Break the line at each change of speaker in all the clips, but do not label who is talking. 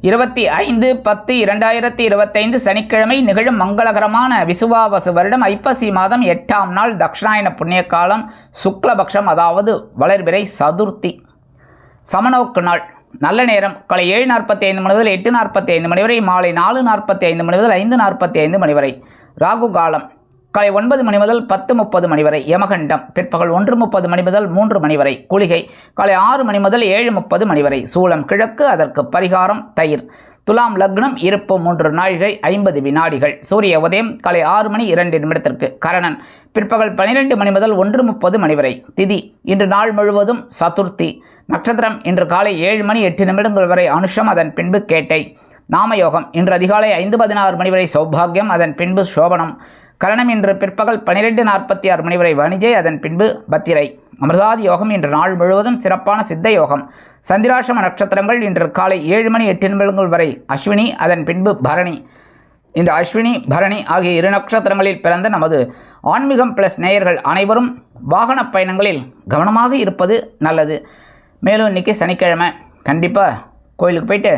இருபத்தி ஐந்து பத்து இரண்டாயிரத்தி இருபத்தைந்து சனிக்கிழமை நிகழும் மங்களகரமான விசுவாவசு வருடம் ஐப்பசி மாதம் எட்டாம் நாள் தக்ஷணாயன புண்ணிய காலம் சுக்லபக்ஷம் அதாவது வளர்பிறை சதுர்த்தி. சமநோக்கு நாள். நல்ல நேரம். காலை ஏழு நாற்பத்தி ஐந்து மணி முதல் எட்டு நாற்பத்தி ஐந்து மணி வரை மாலை நாலு நாற்பத்தி ஐந்து மணி முதல் ஐந்து நாற்பத்தி ஐந்து மணி வரை. ராகு காலம். காலை ஒன்பது மணி முதல் பத்து முப்பது மணி வரை யமகண்டம் பிற்பகல் ஒன்று முப்பது மணி முதல் மூன்று மணி வரை குளிகை காலை ஆறு மணி முதல் ஏழு முப்பது மணி வரை சூளம் கிழக்கு அதற்கு பரிகாரம் தயிர். துலாம் லக்னம் இருப்பு மூன்று நாழிகை ஐம்பது வினாடிகள். சூரிய உதயம் காலை ஆறு மணி இரண்டு நிமிடத்திற்கு கரணன். பிற்பகல் பனிரெண்டு மணி முதல் ஒன்று முப்பது மணி வரை திதி. இன்று நாள் முழுவதும் சதுர்த்தி. நட்சத்திரம் இன்று காலை ஏழு மணி எட்டு நிமிடங்கள் வரை அனுஷம் அதன் பின்பு கேட்டை. நாமயோகம் இன்று அதிகாலை ஐந்து பதினாறு மணி வரை சௌபாகியம் அதன் பின்பு சோபனம். கரணம் இன்று பிற்பகல் பனிரெண்டு நாற்பத்தி ஆறு மணி வரை வணிஜை அதன் பின்பு பத்திரை. அமிர்தாதி யோகம் இன்று நாள் முழுவதும் சிறப்பான சித்த யோகம். சந்திராசிரம நட்சத்திரங்கள் இன்று காலை ஏழு மணி எட்டு நிமிடங்கள் வரை அஸ்வினி அதன் பின்பு பரணி. இந்த அஸ்வினி பரணி ஆகிய இரு நட்சத்திரங்களில் பிறந்த நமது ஆன்மீகம் பிளஸ் நேயர்கள் அனைவரும் வாகன பயணங்களில் கவனமாக இருப்பது நல்லது. மேலும் இன்றைக்கி சனிக்கிழமை. கண்டிப்பாக கோயிலுக்கு போயிட்டு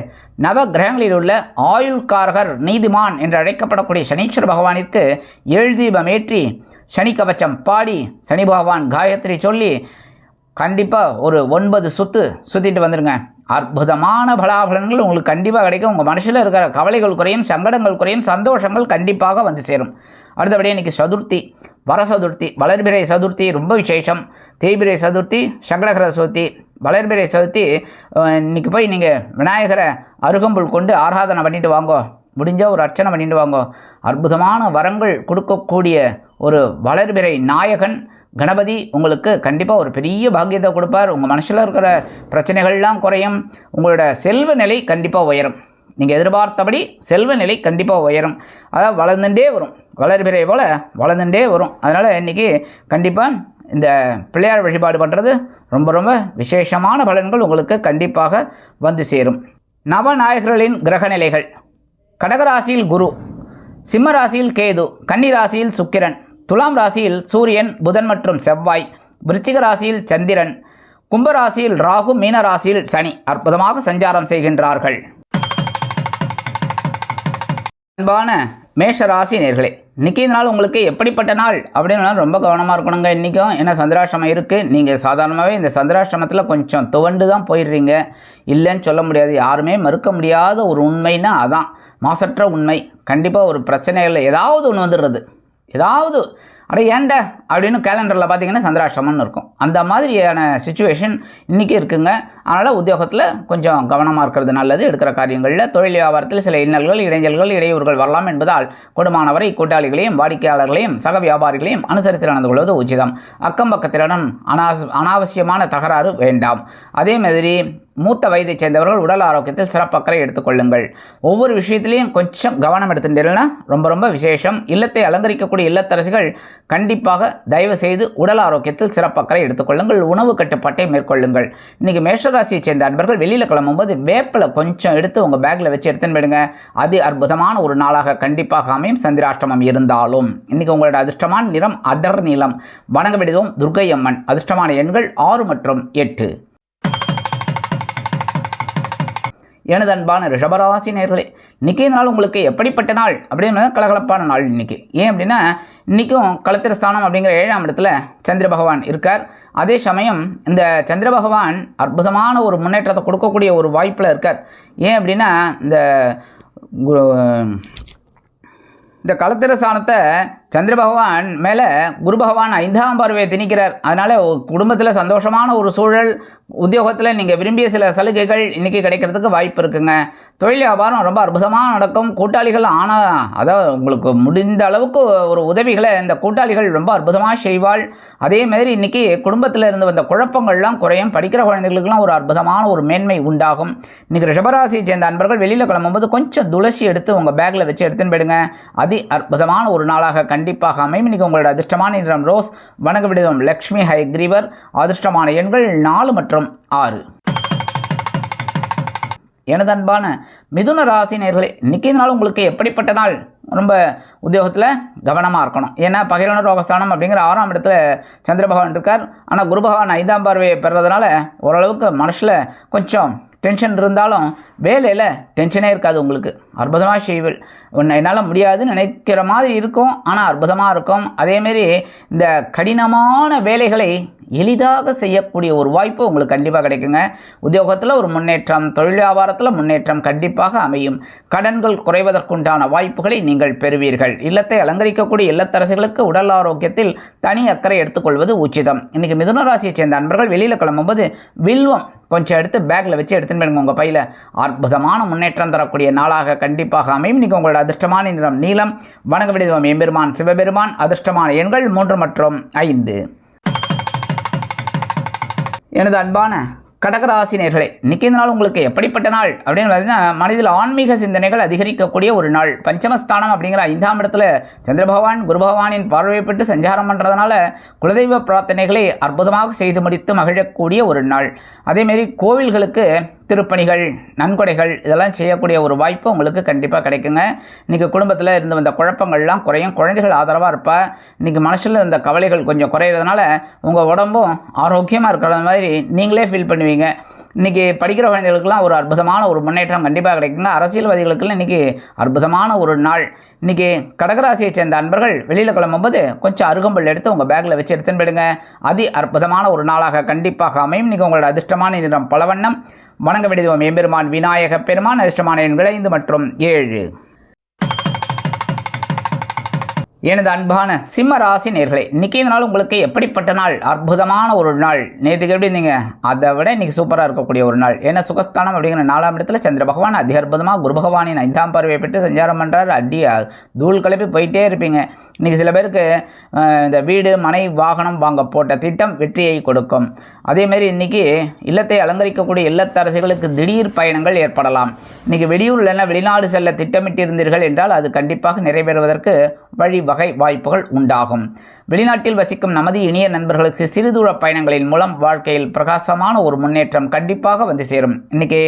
நவ கிரகங்களில் உள்ள ஆயுள்காரகர் நீதிமான் என்று அழைக்கப்படக்கூடிய சனீஸ்வர பகவானிற்கு ஏழு தீபம் ஏற்றி சனி கவச்சம் பாடி சனி பகவான் காயத்ரி சொல்லி கண்டிப்பாக ஒரு ஒன்பது சுத்து சுற்றிட்டு வந்துடுங்க அற்புதமான பலாபலன்கள் உங்களுக்கு கண்டிப்பாக கிடைக்கும். உங்கள் மனசில் இருக்கிற கவலைகள் குறையும் சங்கடங்கள் குறையும் சந்தோஷங்கள் கண்டிப்பாக வந்து சேரும். அடுத்தபடியே இன்றைக்கி சதுர்த்தி வர சதுர்த்தி வளர்பிறை சதுர்த்தி ரொம்ப விசேஷம். தேய்பிரை சதுர்த்தி சங்கடகர சதுர்த்தி வளர்பிறை செலுத்தி அஹ், இன்னைக்கு போய் நீங்கள் விநாயகரை அருகம்புல் கொண்டு ஆராதனை பண்ணிட்டு வாங்கோ. முடிஞ்சால் ஒரு அர்ச்சனை பண்ணிட்டு வாங்கோ. அற்புதமான வரங்கள் கொடுக்கக்கூடிய ஒரு வளர்பிறை நாயகன் கணபதி உங்களுக்கு கண்டிப்பாக ஒரு பெரிய பாக்கியத்தை கொடுப்பார். உங்கள் மனசில் இருக்கிற பிரச்சனைகள்லாம் குறையும். உங்களோட செல்வ நிலை கண்டிப்பாக உயரும். நீங்கள் எதிர்பார்த்தபடி செல்வ நிலை கண்டிப்பாக உயரும். அதாவது வளர்ந்துட்டே வரும். வளர்பிறை போல் வளர்ந்துட்டே வரும். அதனால் இன்றைக்கி கண்டிப்பாக இந்த பிள்ளையார் வழிபாடு பண்ணுறது ரொம்ப ரொம்ப விசேஷமான பலன்கள் உங்களுக்கு கண்டிப்பாக வந்து சேரும். நவநாயகர்களின் கிரகநிலைகள். கடகராசியில் குரு சிம்ம ராசியில் கேது கன்னி ராசியில் சுக்கிரன் துலாம் ராசியில் சூரியன் புதன் மற்றும் செவ்வாய் விருச்சிக ராசியில் சந்திரன் கும்பராசியில் ராகு மீன ராசியில் சனி அற்புதமாக சஞ்சாரம் செய்கின்றார்கள். அன்பான மேஷ ராசி நேர்களே இன்றைக்கி இந்த நாள் உங்களுக்கு எப்படிப்பட்ட நாள் அப்படின்னா ரொம்ப கவனமாக இருக்கணுங்க. இன்றைக்கும் ஏன்னா சந்திராஷ்டிரமம் இருக்குது நீங்கள் சாதாரணமாகவே இந்த சந்திராஷ்டிரமத்தில் கொஞ்சம் துவண்டு தான் போயிடுறீங்க. இல்லைன்னு சொல்ல முடியாது. யாருமே மறுக்க முடியாத ஒரு உண்மைன்னா அதான். மாசற்ற உண்மை. கண்டிப்பாக ஒரு பிரச்சனைகள் ஏதாவது ஒன்று வந்துடுறது. ஏதாவது அட ஏன்டா அப்படின்னு கேலண்டரில் பார்த்தீங்கன்னா சந்திராஷ்டிரமம்னு இருக்கும். அந்த மாதிரியான சுச்சுவேஷன் இன்றைக்கி இருக்குங்க. அதனால் உத்தியோகத்தில் கொஞ்சம் கவனமாக இருக்கிறது நல்லது. எடுக்கிற காரியங்களில் தொழில் வியாபாரத்தில் சில இன்னல்கள் இடைஞ்சல்கள் இடையூறுகள் வரலாம் என்பதால் கொடுமானவரை கூட்டாளிகளையும் வாடிக்கையாளர்களையும் சக வியாபாரிகளையும் அனுசரித்து நடந்து கொள்வது உச்சிதம். அக்கம் பக்கத்திடம் அனாஸ் அனாவசியமான தகராறு வேண்டாம். அதே மாதிரி மூத்த வயதைச் சேர்ந்தவர்கள் உடல் ஆரோக்கியத்தில் சிறப்பக்கறை எடுத்துக்கொள்ளுங்கள் ஒவ்வொரு விஷயத்திலையும் கொஞ்சம் கவனம் எடுத்துட்டீங்கன்னா ரொம்ப ரொம்ப விசேஷம். இல்லத்தை அலங்கரிக்கக்கூடிய இல்லத்தரசிகள் கண்டிப்பாக தயவு செய்து உடல் ஆரோக்கியத்தில் சிறப்பக்கறை எடுத்துக்கொள்ளுங்கள் உணவு கட்டுப்பாட்டை மேற்கொள்ளுங்கள். இன்றைக்கி மேஷராசியைச் சேர்ந்த அன்பர்கள் வெளியில் கிளம்பும்போது வேப்பிலை கொஞ்சம் எடுத்து உங்கள் பேக்கில் வச்சு எடுத்துன்னு போயிடுங்க. அது அற்புதமான ஒரு நாளாக கண்டிப்பாக அமையும். சந்திராஷ்டமம் இருந்தாலும். இன்றைக்கி உங்களோட அதிர்ஷ்டமான நிறம் அடர் நீளம். வணங்க விடுவோம் துர்க்கை அம்மன் அதிர்ஷ்டமான எண்கள் ஆறு மற்றும் எட்டு. எனது அன்பான ரிஷபராசி நேர்களே இன்றைக்கி நாள் உங்களுக்கு எப்படிப்பட்ட நாள் அப்படின்னு கலகலப்பான நாள் இன்னைக்கு. ஏன் அப்படின்னா இன்றைக்கும் களத்திரஸ்தானம் அப்படிங்கிற ஏழாம் இடத்துல சந்திர பகவான் இருக்கார். அதே சமயம் இந்த சந்திர பகவான் அற்புதமான ஒரு முன்னேற்றத்தை கொடுக்கக்கூடிய ஒரு வாய்ப்பில் இருக்கார். ஏன் அப்படின்னா இந்த இந்த களத்திர ஸ்தானத்தை சந்திர பகவான் மேலே குரு பகவான் ஐந்தாம் பார்வையை திணிக்கிறார். அதனால் குடும்பத்தில் சந்தோஷமான ஒரு சூழல் உத்தியோகத்தில் நீங்கள் விரும்பிய சில சலுகைகள் இன்றைக்கி கிடைக்கிறதுக்கு வாய்ப்பு இருக்குங்க. தொழில் வியாபாரம் ரொம்ப அற்புதமாக நடக்கும். கூட்டாளிகள் ஆனால் அதாவது உங்களுக்கு முடிந்த அளவுக்கு ஒரு உதவிகளை இந்த கூட்டாளிகள் ரொம்ப அற்புதமாக செய்வாள். அதே மாதிரி இன்றைக்கி குடும்பத்தில் இருந்து வந்த குழப்பங்கள்லாம் குறையும். படிக்கிற குழந்தைகளுக்கெல்லாம் ஒரு அற்புதமான ஒரு மேன்மை உண்டாகும். இன்றைக்கி ரிஷபராசியை சேர்ந்த அன்பர்கள் வெளியில் கிளம்பும்போது கொஞ்சம் துளசி எடுத்து உங்கள் பேக்கில் வச்சு எடுத்துன்னு போயிடுங்க. அதி அற்புதமான ஒரு நாளாக கண்டிப்பாக அமையும். இன்றைக்கி உங்களோட அதிர்ஷ்டமான நிறம் ரோஸ் வணக்க விடுதம் லக்ஷ்மி ஹைக்ரீவர் அதிர்ஷ்டமான எண்கள் நாலு மற்றும் ஆறு. எனது அன்பான மிதுன ராசி நேர்களே இன்றைக்கி நாள் உங்களுக்கு எப்படிப்பட்ட நாள்? ரொம்ப உத்தியோகத்தில் கவனமாக இருக்கணும். ஏன்னா பகிரன ரோகஸ்தானம் அப்படிங்கிற ஆறாம் இடத்துல சந்திர பகவான் இருக்கார். ஆனால் குரு பகவான் ஐந்தாம் பார்வையை பெறுறதுனால ஓரளவுக்கு மனசில் கொஞ்சம் டென்ஷன் இருந்தாலும் வேலையில் டென்ஷனே இருக்காது உங்களுக்கு. அற்புதமாக செய்வல் உன்னை என்னால் முடியாதுன்னு நினைக்கிற மாதிரி இருக்கும் ஆனால் அற்புதமாக இருக்கும். அதேமாரி இந்த கடினமான வேலைகளை எளிதாக செய்யக்கூடிய ஒரு வாய்ப்பு உங்களுக்கு கண்டிப்பாக கிடைக்குங்க. உத்தியோகத்தில் ஒரு முன்னேற்றம் தொழில் வியாபாரத்தில் முன்னேற்றம் கண்டிப்பாக அமையும். கடன்கள் குறைவதற்குண்டான வாய்ப்புகளை நீங்கள் பெறுவீர்கள். இல்லத்தை அலங்கரிக்கக்கூடிய இல்லத்தரசிகளுக்கு உடல் ஆரோக்கியத்தில் தனி அக்கறை எடுத்துக்கொள்வது உச்சிதம். இன்றைக்கி மிதுன ராசியை சேர்ந்த அன்பர்கள் வெளியில் கிளம்பும்போது வில்வம் கொஞ்சம் எடுத்து பேக்கில் வச்சு எடுத்துன்னு போயிடுங்க உங்கள் பையில். அற்புதமான முன்னேற்றம் தரக்கூடிய நாளாக கண்டிப்பாக அமையும். இன்றைக்கி உங்களோட அதிர்ஷ்டமான நிறம் நீளம் வணங்க விடுவோம் எம்பெருமான் சிவபெருமான் அதிர்ஷ்டமான எண்கள் மூன்று மற்றும் ஐந்து. எனது அன்பான கடகராசினியர்களே இன்றைக்கி இந்த நாள் உங்களுக்கு எப்படிப்பட்ட நாள்? அப்படின்னு பார்த்தீங்கன்னா மனதில் ஆன்மீக சிந்தனைகள் அதிகரிக்கக்கூடிய ஒரு நாள். பஞ்சமஸ்தானம் அப்படிங்கிற ஐந்தாம் இடத்துல சந்திர பகவான் குரு பகவானின் பார்வையை பெற்று சஞ்சாரம் பண்ணுறதுனால குலதெய்வ பிரார்த்தனைகளை அற்புதமாக செய்து முடித்து மகிழக்கூடிய ஒரு நாள். அதேமாரி கோவில்களுக்கு திருப்பணிகள் நன்கொடைகள் இதெல்லாம் செய்யக்கூடிய ஒரு வாய்ப்பு உங்களுக்கு கண்டிப்பாக கிடைக்குங்க. இன்றைக்கி குடும்பத்தில் இருந்து வந்த குழப்பங்கள்லாம் குறையும். குழந்தைகள் ஆதரவாக இருப்பா. இன்றைக்கி மனசில் இருந்த கவலைகள் கொஞ்சம் குறையிறதுனால உங்கள் உடம்பும் ஆரோக்கியமாக இருக்கிற மாதிரி நீங்களே ஃபீல் பண்ணுவீங்க. இன்றைக்கி படிக்கிற குழந்தைகளுக்கெல்லாம் ஒரு அற்புதமான ஒரு முன்னேற்றம் கண்டிப்பாக கிடைக்குங்க. அரசியல்வாதிகளுக்கெல்லாம் இன்றைக்கி அற்புதமான ஒரு நாள். இன்றைக்கி கடகராசியை சேர்ந்த அன்பர்கள் வெளியில் கிளம்பும்போது கொஞ்சம் அருகம்புல் எடுத்து உங்கள் பேக்கில் வச்சு எடுத்துன்னு போயிடுங்க. அதி அற்புதமான ஒரு நாளாக கண்டிப்பாக அமையும். இன்றைக்கி உங்களோட அதிர்ஷ்டமான நிறம் பலவண்ணம். வணங்க விடுவோம் எம்பெருமான் விநாயக பெருமான் அதிர்ஷ்டமான எண்கள் ஐந்து மற்றும் ஏழு. எனது அன்பான சிம்ம ராசி நேர்களை இன்றைக்கி இந்த நாள் உங்களுக்கு எப்படிப்பட்ட நாள்? அற்புதமான ஒரு நாள். நேற்றுக்கு எப்படி இருந்தீங்க? அதை விட இன்றைக்கி சூப்பராக இருக்கக்கூடிய ஒரு நாள். ஏன்னா சுகஸ்தானம் அப்படிங்கிற நாலாம் இடத்துல சந்திர பகவான் அதி அற்புதமாக குரு பகவானின் ஐந்தாம் பார்வையை பெற்று சஞ்சாரம் பண்ணுறாரு அடி தூள் கிளப்பி போயிட்டே இருப்பீங்க. இன்றைக்கி சில பேருக்கு இந்த வீடு மனை வாகனம் வாங்க போட்ட திட்டம் வெற்றியை கொடுக்கும். அதேமாரி இன்றைக்கி இல்லத்தை அலங்கரிக்கக்கூடிய இல்லத்தரசிகளுக்கு திடீர் பயணங்கள் ஏற்படலாம். இன்றைக்கி வெளியூர் வெளிநாடு செல்ல திட்டமிட்டிருந்தீர்கள் என்றால் அது கண்டிப்பாக நிறைவேறுவதற்கு வழிவகை வாய்ப்புகள் உண்டாகும். வெளிநாட்டில் வசிக்கும் நமது இனிய நண்பர்களுக்கு சிறுதூர பயணங்களின் மூலம் வாழ்க்கையில் பிரகாசமான ஒரு முன்னேற்றம் கண்டிப்பாக வந்து சேரும். இன்றைக்கி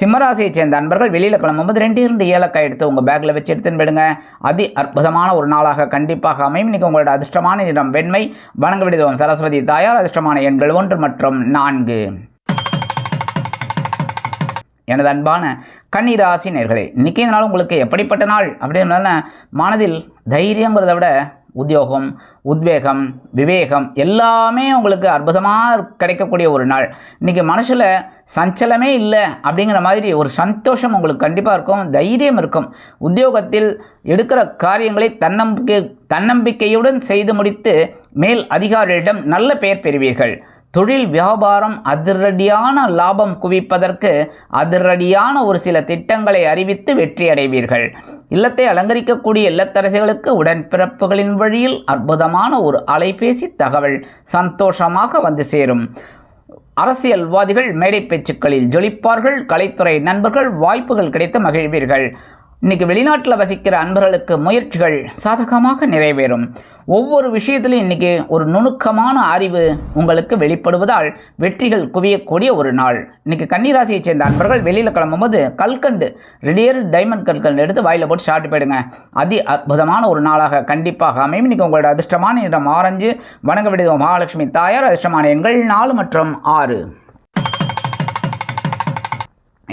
சிம்மராசியைச் சேர்ந்த அன்பர்கள் வெளியில் கிளம்பும்போது ரெண்டு இரண்டு ஏலக்காய் எடுத்து உங்கள் பேக்கில் வச்சு எடுத்துன்னு விடுங்க அதி அற்புதமான ஒரு நாளாக கண்டிப்பாக அமையும். இன்றைக்கி உங்களோட அதிர்ஷ்டமான நிறம் வெண்மை. வணங்க விடுதோம். சரஸ்வதி தாயார் அதிர்ஷ்டமான எண்கள் ஒன்று மற்றும் நான்கு. எனது அன்பான கன்னிராசி நேர்களே இன்றைக்கி இந்த நாள் உங்களுக்கு எப்படிப்பட்ட நாள்? அப்படின்னா மனதில் தைரியங்கிறத விட உத்தியோகம் உத்வேகம் விவேகம் எல்லாமே உங்களுக்கு அற்புதமாக கிடைக்கக்கூடிய ஒரு நாள். இன்றைக்கி மனசில் சஞ்சலமே இல்லை அப்படிங்கிற மாதிரி ஒரு சந்தோஷம் உங்களுக்கு கண்டிப்பாக இருக்கும் தைரியம் இருக்கும். உத்தியோகத்தில் எடுக்கிற காரியங்களை தன்னம்பிக்கை தன்னம்பிக்கையுடன் செய்து முடித்து மேல் அதிகாரிகளிடம் நல்ல பெயர் பெறுவீர்கள். தொழில் வியாபாரம் அதிரடியான லாபம் குவிப்பதற்கு அதிரடியான ஒரு சில திட்டங்களை அறிவித்து வெற்றி அடைவீர்கள் இல்லத்தை அலங்கரிக்கக்கூடிய இல்லத்தரசிகளுக்கு உடன்பிறப்புகளின் வழியில் அற்புதமான ஒரு அலைபேசி தகவல் சந்தோஷமாக வந்து சேரும். அரசியல்வாதிகள் மேடை பேச்சுக்களில் ஜொலிப்பார்கள் கலைத்துறை நண்பர்கள் வாய்ப்புகள் கிடைத்து மகிழ்வீர்கள். இன்னைக்கு வெளிநாட்டில் வசிக்கிற அன்பர்களுக்கு முயற்சிகள் சாதகமாக நிறைவேறும். ஒவ்வொரு விஷயத்திலும் இன்னைக்கு ஒரு நுணுக்கமான அறிவு உங்களுக்கு வெளிப்படுவதால் வெற்றிகள் குவியக்கூடிய ஒரு நாள். இன்னைக்கு கன்னிராசியைச் சேர்ந்த அன்பர்கள் வெளியில் கிளம்பும்போது கல்கண்டு ரெடியர் டைமண்ட் கல்கண்டு எடுத்து வாயில் போட்டு ஷார்ட் போயிடுங்க. அதி அற்புதமான ஒரு நாளாக கண்டிப்பாக அமையும். இன்னைக்கு உங்களோட அதிர்ஷ்டமான நிறம் ஆரஞ்சு வணங்க விடுவோம் மகாலட்சுமி தாயார். அதிர்ஷ்டமான எண்கள் நாலு மற்றும் ஆறு.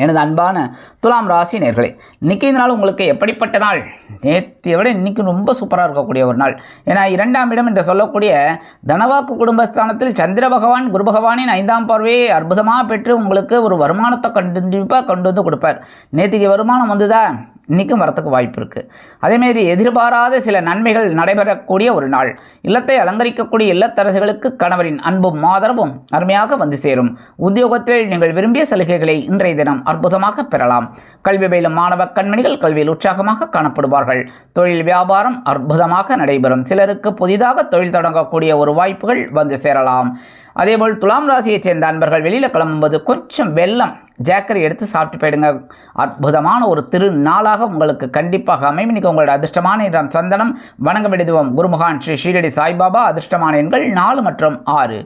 எனது அன்பான துலாம் ராசி நேர்களே இன்றைக்கி இந்த நாள் உங்களுக்கு எப்படிப்பட்ட நாள்? நேற்றைய விட இன்றைக்கி ரொம்ப சூப்பராக இருக்கக்கூடிய ஒரு நாள். ஏன்னா இரண்டாம் இடம் என்று சொல்லக்கூடிய தனவாக்கு குடும்பஸ்தானத்தில் சந்திர பகவான் குரு பகவானின் ஐந்தாம் பார்வையை அற்புதமாக பெற்று உங்களுக்கு ஒரு வருமானத்தை கண்டிப்பாக கொண்டு வந்து கொடுப்பார். நேற்றுக்கு வருமானம் வந்துதா? இன்றைக்கும் வரத்துக்கு வாய்ப்பு இருக்குது அதேமாரி எதிர்பாராத சில நன்மைகள் நடைபெறக்கூடிய ஒரு நாள். இல்லத்தை அலங்கரிக்கக்கூடிய இல்லத்தரசுகளுக்கு கணவரின் அன்பும் ஆதரவும் அருமையாக வந்து சேரும். உத்தியோகத்தில் நீங்கள் விரும்பிய சலுகைகளை இன்றைய தினம் அற்புதமாக பெறலாம். கல்வி பயிலும் மாணவ கண்மணிகள் கல்வியில் உற்சாகமாக காணப்படுவார்கள். தொழில் வியாபாரம் அற்புதமாக நடைபெறும். சிலருக்கு புதிதாக தொழில் தொடங்கக்கூடிய ஒரு வாய்ப்புகள் வந்து சேரலாம். அதேபோல் துலாம் ராசியைச் சேர்ந்த அன்பர்கள் வெளியில் கிளம்பும்போது கொஞ்சம் வெள்ளம் ஜாக்கரி எடுத்து சாப்பிட்டு போயிடுங்க. அற்புதமான ஒரு திரு நாளாக உங்களுக்கு கண்டிப்பாக அமையும். இன்றைக்கி உங்களோட அதிர்ஷ்டமான இடம் சந்தனம். வணங்க விடுதுவோம் குருமகான் ஸ்ரீ ஷீரடி சாய்பாபா அதிர்ஷ்டமான எண்கள் நாலு மற்றும் ஆறு.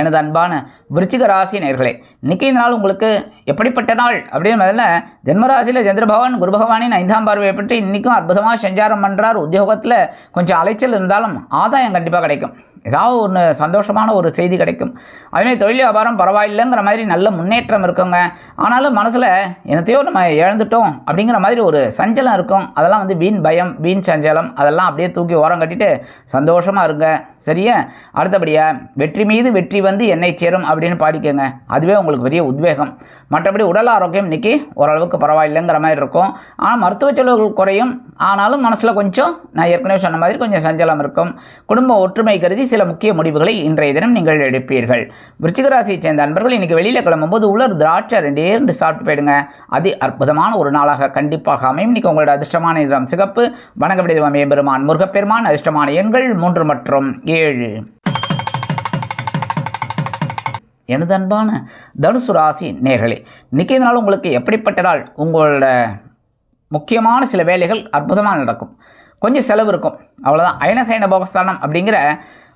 எனது அன்பான விருச்சிக ராசி நேர்களே இன்றைக்கி இந்த நாள் உங்களுக்கு எப்படிப்பட்ட நாள்? அப்படின்னு முதல்ல ஜென்மராசியில் சந்திரபகவான் குரு பகவானின் ஐந்தாம் பார்வையை பற்றி இன்றைக்கும் அற்புதமாக சஞ்சாரம் பண்ணுறார் உத்தியோகத்தில் கொஞ்சம் அலைச்சல் இருந்தாலும் ஆதாயம் கண்டிப்பாக கிடைக்கும். ஏதாவது ஒன்று சந்தோஷமான ஒரு செய்தி கிடைக்கும். அதுமாதிரி தொழில் வியாபாரம் பரவாயில்லைங்கிற மாதிரி நல்ல முன்னேற்றம் இருக்குங்க. ஆனாலும் மனசில் என்னத்தையோ நம்ம இழந்துட்டோம் அப்படிங்கிற மாதிரி ஒரு சஞ்சலம் இருக்கும். அதெல்லாம் வந்து வீண் பயம் வீண் சஞ்சலம். அதெல்லாம் அப்படியே தூக்கி ஓரம் கட்டிட்டு சந்தோஷமாக இருங்க. சரியா? அடுத்தபடியாக வெற்றி மீது வெற்றி வந்து என்னை சேரும் அப்படின்னு பாடிக்கோங்க. அதுவே உங்களுக்கு பெரிய உத்வேகம். மற்றபடி உடல் ஆரோக்கியம் இன்றைக்கி ஓரளவுக்கு பரவாயில்லைங்கிற மாதிரி இருக்கும். ஆனால் மருத்துவ செலவுகள் குறையும். ஆனாலும் மனசில் கொஞ்சம் நான் ஏற்கனவே சொன்ன மாதிரி கொஞ்சம் சஞ்சலம் இருக்கும். குடும்ப ஒற்றுமை கருதி சில முக்கிய முடிவுகளை இன்றைய தினம் நீங்கள் எடுப்பீர்கள். விருச்சிகராசியை சேர்ந்த அன்பர்கள் இன்றைக்கி வெளியில் கிளம்பும்போது உலர் திராட்சை ரெண்டே ரெண்டு சாப்பிட்டு போயிடுங்க. அது அற்புதமான ஒரு நாளாக கண்டிப்பாக அமையும். இன்றைக்கி உங்களோட அதிர்ஷ்டமான நிறம் சிகப்பு. வணங்க விடுதவமே பெருமான். முருகப்பெருமான் அதிர்ஷ்டமான எண்கள் மூன்று மற்றும் ஏழு. எனது அன்பான தனுசு ராசி நேர்களே இன்றைக்கி நாள் உங்களுக்கு எப்படிப்பட்ட நாள்? உங்களோட முக்கியமான சில வேலைகள் அற்புதமாக நடக்கும். கொஞ்சம் செலவு இருக்கும். அவ்வளோதான் அயனசைன போகஸ்தானம் அப்படிங்கிற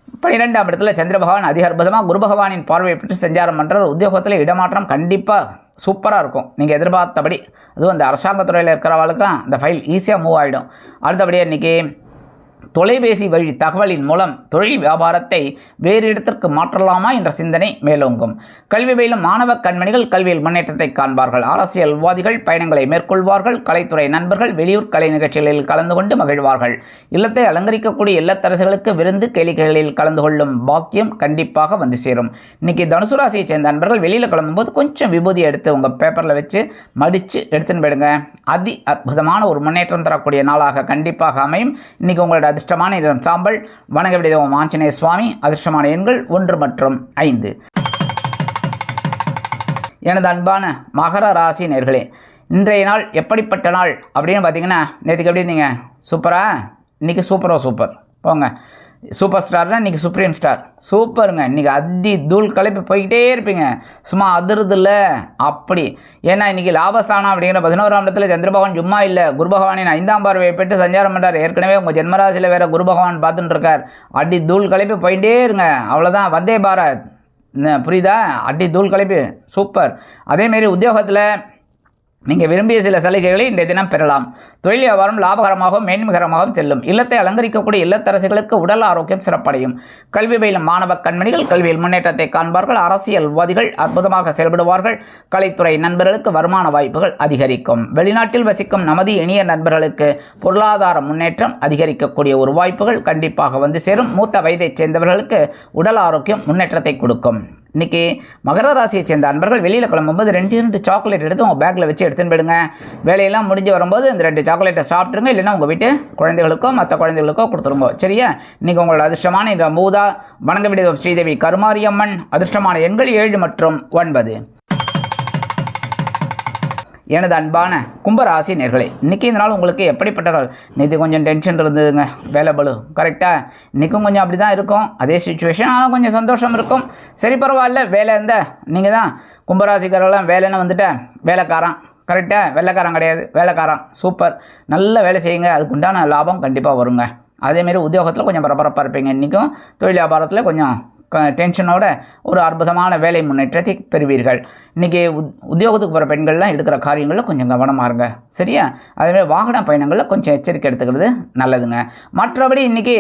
பன்னிரெண்டாம் இடத்துல சந்திர பகவான் அதிக அற்புதமாக குரு பகவானின் பார்வையை பெற்று சஞ்சாரம் பண்ணுற உத்தியோகத்தில் இடமாற்றம் கண்டிப்பாக சூப்பராக இருக்கும். நீங்கள் எதிர்பார்த்தபடி. அதுவும் அந்த அரசாங்கத்துறையில் இருக்கிறவளுக்கும் அந்த ஃபைல் ஈஸியாக மூவ் ஆகிடும் அடுத்தபடியாக இன்றைக்கி தொலைபேசி வழி தகவலின் மூலம் தொழில் வியாபாரத்தை வேறு இடத்திற்கு மாற்றலாமா என்ற சிந்தனை மேலோங்கும். கல்வி பயிலும் மாணவ கண்மணிகள் கல்வியில் முன்னேற்றத்தை காண்பார்கள். அரசியல்வாதிகள் பயணங்களை மேற்கொள்வார்கள். கலைத்துறை நண்பர்கள் வெளியூர் கலை நிகழ்ச்சிகளில் கலந்து கொண்டு மகிழ்வார்கள். இல்லத்தை அலங்கரிக்கக்கூடிய இல்லத்தரசுகளுக்கு விருந்து கேளிக்கைகளில் கலந்து கொள்ளும் பாக்கியம் கண்டிப்பாக வந்து சேரும். இன்னைக்கு தனுசு ராசியை சேர்ந்த நண்பர்கள் வெளியில் கிளம்பும்போது கொஞ்சம் விபூதி எடுத்து உங்கள் பேப்பரில் வச்சு மடித்து எடுத்துன்னு போயிடுங்க. அதி அற்புதமான ஒரு முன்னேற்றம் தரக்கூடிய நாளாக கண்டிப்பாக அமையும். இன்னைக்கு உங்களோட அதிர்ஷ்டமான நிறம் சாம்பல். வணங்க விடுதோம் ஆஞ்சநேய சுவாமி. அதிர்ஷ்டமான எண்கள் ஒன்று மற்றும் ஐந்து. எனது அன்பான மகர ராசி நேர்களே இன்றைய நாள் எப்படிப்பட்ட நாள் அப்படின்னு பார்த்தீங்கன்னா நேற்றுக்கு எப்படி இருந்தீங்க? சூப்பரா? இன்றைக்கி சூப்பரோ சூப்பர். போங்க. சூப்பர் ஸ்டார்னா இன்றைக்கி சுப்ரீம் ஸ்டார் சூப்பருங்க. இன்றைக்கி அதி தூள் கலப்பி போய்கிட்டே இருப்பீங்க. சும்மா அதிருதில்ல. அப்படி. ஏன்னா இன்றைக்கி லாபஸ்தானம் அப்படிங்கிற பதினோராம் இடத்துல சந்திரபகவான் சும்மா இல்லை. குரு பகவானின் ஐந்தாம் பார்வையை பெற்று சஞ்சாரம் பண்ணுறார் ஏற்கனவே உங்கள் ஜென்மராசியில் வேறு குரு பகவான் பார்த்துட்டு இருக்கார் அடி தூள் கலப்பி போயிட்டே இருங்க. அவ்வளோதான் வந்தே பாரத். புரியுதா? அடி தூள் கலப்பி. சூப்பர். அதேமாரி உத்தியோகத்தில் நீங்கள் விரும்பிய சில சலுகைகளை இன்றைய தினம் பெறலாம். தொழில் வியாபாரம் லாபகரமாகவும் மேன்மிகரமாகவும் செல்லும். இல்லத்தை அலங்கரிக்கக்கூடிய இல்லத்தரசிகளுக்கு உடல் ஆரோக்கியம் சிறப்படையும். கல்வி பயிலும் மாணவ கண்மணிகள் கல்வியில் முன்னேற்றத்தை காண்பார்கள். அரசியல்வாதிகள் அற்புதமாக செயல்படுவார்கள். கலைத்துறை நண்பர்களுக்கு வருமான வாய்ப்புகள் அதிகரிக்கும். வெளிநாட்டில் வசிக்கும் நமது இனிய நண்பர்களுக்கு பொருளாதார முன்னேற்றம் அதிகரிக்கக்கூடிய ஒரு வாய்ப்புகள் கண்டிப்பாக வந்து சேரும். மூத்த வயதைச் சேர்ந்தவர்களுக்கு உடல் ஆரோக்கியம் முன்னேற்றத்தை கொடுக்கும். இன்றைக்கி மகர ராசியை சேர்ந்த அன்பர்கள் வெளியில் கிளம்பும்போது ரெண்டு ரெண்டு சாக்லேட் எடுத்து உங்கள் பேக்கில் வச்சு எடுத்துன்னு போயிடுங்க. வேலையெல்லாம் முடிஞ்சு வரும்போது இந்த ரெண்டு சாக்லேட்டை சாப்பிட்ருங்க இல்லைன்னா உங்கள் வீட்டு குழந்தைகளுக்கோ மற்ற குழந்தைகளுக்கோ கொடுத்துருங்க. சரியா? இன்றைக்கி உங்களோட அதிர்ஷ்டமான இந்த மூதா வணங்க விடுதோ ஸ்ரீதேவி கருமாரியம்மன். அதிர்ஷ்டமான எண்கள் ஏழு மற்றும் ஒன்பது. எனது அன்பான கும்பராசி நேர்களே இன்றைக்கி இந்த நாள் உங்களுக்கு எப்படிப்பட்ட நாள் நேற்று கொஞ்சம் டென்ஷன் இருந்ததுங்க வேலை பலு கரெக்டாக இன்றைக்கும் கொஞ்சம் அப்படி தான் இருக்கும். அதே சுச்சுவேஷன் ஆனால் கொஞ்சம் சந்தோஷம் இருக்கும். சரி பரவாயில்ல வேலை இருந்த நீங்கள் தான் கும்பராசிக்காரெல்லாம் வேலைன்னு வந்துட்டேன் வேலைக்காரன். கரெக்டாக வெள்ளைக்காரன் கிடையாது வேலைக்காரன். சூப்பர் நல்ல வேலை செய்யுங்க அதுக்கு உண்டான லாபம் கண்டிப்பாக வருங்க. அதேமாரி உத்தியோகத்தில் கொஞ்சம் பரபரப்பாக இருப்பீங்க. இன்றைக்கும் தொழில் வியாபாரத்தில் கொஞ்சம் டென்ஷனோட ஒரு அற்புதமான வேலை முன்னேற்றத்தை பெறுவீர்கள். இன்றைக்கி உத் உத்தியோகத்துக்கு போகிற பெண்கள்லாம் எடுக்கிற காரியங்களில் கொஞ்சம் கவனமாக இருங்க. சரியா? அதேமாதிரி வாகன பயணங்களில் கொஞ்சம் எச்சரிக்கை எடுத்துக்கிறது நல்லதுங்க. மற்றபடி இன்றைக்கி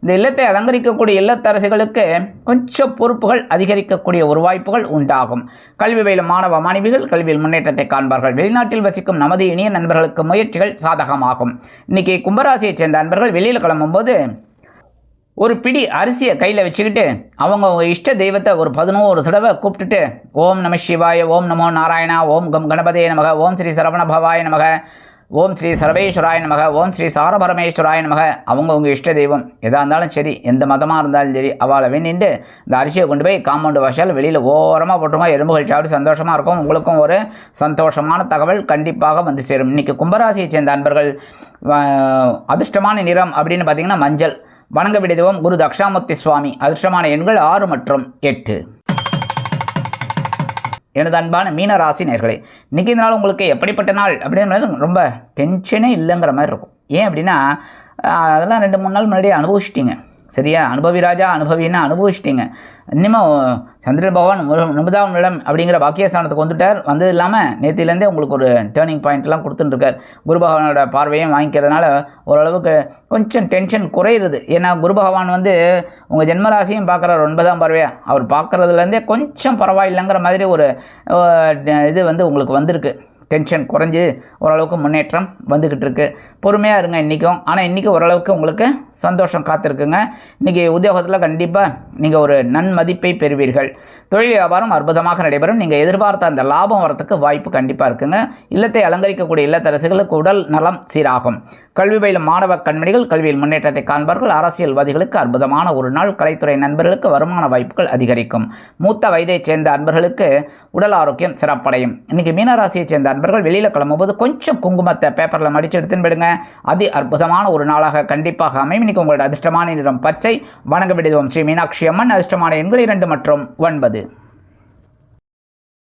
இந்த இல்லத்தை அலங்கரிக்கக்கூடிய இல்லத்தரசிகளுக்கு கொஞ்சம் பொறுப்புகள் அதிகரிக்கக்கூடிய ஒரு வாய்ப்புகள் உண்டாகும். கல்வி வயல் மாணவ மாணவிகள் கல்வியில் முன்னேற்றத்தை காண்பார்கள். வெளிநாட்டில் வசிக்கும் நமது இனிய நண்பர்களுக்கு முயற்சிகள் சாதகமாகும். இன்றைக்கி கும்பராசியைச் சேர்ந்த நண்பர்கள் வெளியில் கிளம்பும்போது ஒரு பிடி அரிசியை கையில் வச்சுக்கிட்டு அவங்க அவங்க இஷ்ட தெய்வத்தை ஒரு பதினோரு தடவை கூப்பிட்டுட்டு ஓம் நம சிவாய ஓம் நமோ நாராயணா ஓம் கம் கணபதே நமக ஓம் ஸ்ரீ சரவண பவாய நமக ஓம் ஸ்ரீ சர்வேஸ்வராய நமக ஓம் ஸ்ரீ சாரபரமேஸ்வராய நமக அவங்கவுங்க இஷ்ட தெய்வம். எதாக இருந்தாலும் சரி எந்த மதமாக இருந்தாலும் சரி அவளை வேண்டிட்டு இந்த அரிசியை கொண்டு போய் காம்பவுண்டு வாஷால் வெளியில் ஓரமாக போட்டுருங்க. எறும்புகள் சாப்பிட்டு சந்தோஷமாக இருக்கும். உங்களுக்கும் ஒரு சந்தோஷமான தகவல் கண்டிப்பாக வந்து சேரும். இன்றைக்கி கும்பராசியை சேர்ந்த அன்பர்கள் அதிர்ஷ்டமான நிறம் அப்படின்னு பார்த்தீங்கன்னா மஞ்சள். வணங்க விடுதுவோம் குரு தக்ஷாமூர்த்தி சுவாமி. அதிர்ஷ்டமான எண்கள் ஆறு மற்றும் எட்டு. எனது அன்பான மீன ராசி நேர்களே இன்றைக்கி இந்த நாள் உங்களுக்கு எப்படிப்பட்ட நாள் அப்படின்றது ரொம்ப டென்ஷனே இல்லைங்கிற மாதிரி இருக்கும். ஏன் அப்படின்னா அதெல்லாம் ரெண்டு மூணு நாள் முன்னாடியே அனுபவிச்சிட்டிங்க. சரியா? அனுபவி ராஜா அனுபவின்னு அனுபவிச்சிட்டிங்க. இன்னமும் சந்திர பகவான் நிமிதாவனிடம் அப்படிங்கிற பாக்கியஸ்தானத்துக்கு வந்துட்டார். வந்தது இல்லாமல் நேத்திலேருந்தே உங்களுக்கு ஒரு டேர்னிங் பாயிண்ட்லாம் கொடுத்துட்டுருக்கார். குரு பகவானோட பார்வையும் வாங்கிக்கிறதுனால ஓரளவுக்கு கொஞ்சம் டென்ஷன் குறையிறது ஏன்னா குரு பகவான் வந்து உங்கள் ஜென்மராசியும் பார்க்குறாரு ஒன்பதாம் பார்வையாக அவர் பார்க்குறதுலேருந்தே கொஞ்சம் பரவாயில்லைங்கிற மாதிரி ஒரு இது வந்து உங்களுக்கு வந்திருக்கு. டென்ஷன் குறைஞ்சு ஓரளவுக்கு முன்னேற்றம் வந்துக்கிட்டு இருக்கு பொறுமையாக இருங்க இன்றைக்கும் ஆனால் இன்றைக்கி ஓரளவுக்கு உங்களுக்கு சந்தோஷம் காத்திருக்குங்க. இன்றைக்கி உத்தியோகத்தில் கண்டிப்பாக நீங்கள் ஒரு நன்மதிப்பை பெறுவீர்கள். தொழில் வியாபாரம் அற்புதமாக நடைபெறும். நீங்கள் எதிர்பார்த்த அந்த லாபம் வரத்துக்கு வாய்ப்பு கண்டிப்பாக இருக்குங்க. இல்லத்தை அலங்கரிக்கக்கூடிய இல்லத்தரசுகளுக்கு உடல் நலம் சீராகும். கல்வி பயிலும் மாணவ கண்மணிகள் கல்வியில் முன்னேற்றத்தை காண்பார்கள். அரசியல்வாதிகளுக்கு அற்புதமான ஒரு நாள். கலைத்துறை நண்பர்களுக்கு வருமான வாய்ப்புகள் அதிகரிக்கும். மூத்த வயதைச் சேர்ந்த அன்பர்களுக்கு உடல் ஆரோக்கியம் சிறப்படையும். இன்றைக்கி மீனராசியைச் சேர்ந்த நண்பர்கள் வெளியில் கிளம்பும்போது கொஞ்சம் குங்குமத்தை பேப்பரில் மடித்து எடுத்துன்னு போயிடுங்க. அதி அற்புதமான ஒரு நாளாக கண்டிப்பாக அமையும். இன்னைக்கு உங்களோட அதிர்ஷ்டமான நிறம் பச்சை. வணங்க விடுவோம் ஸ்ரீ மீனாட்சி அம்மன். அதிர்ஷ்டமான எண்கள் இரண்டு மற்றும் ஒன்பது.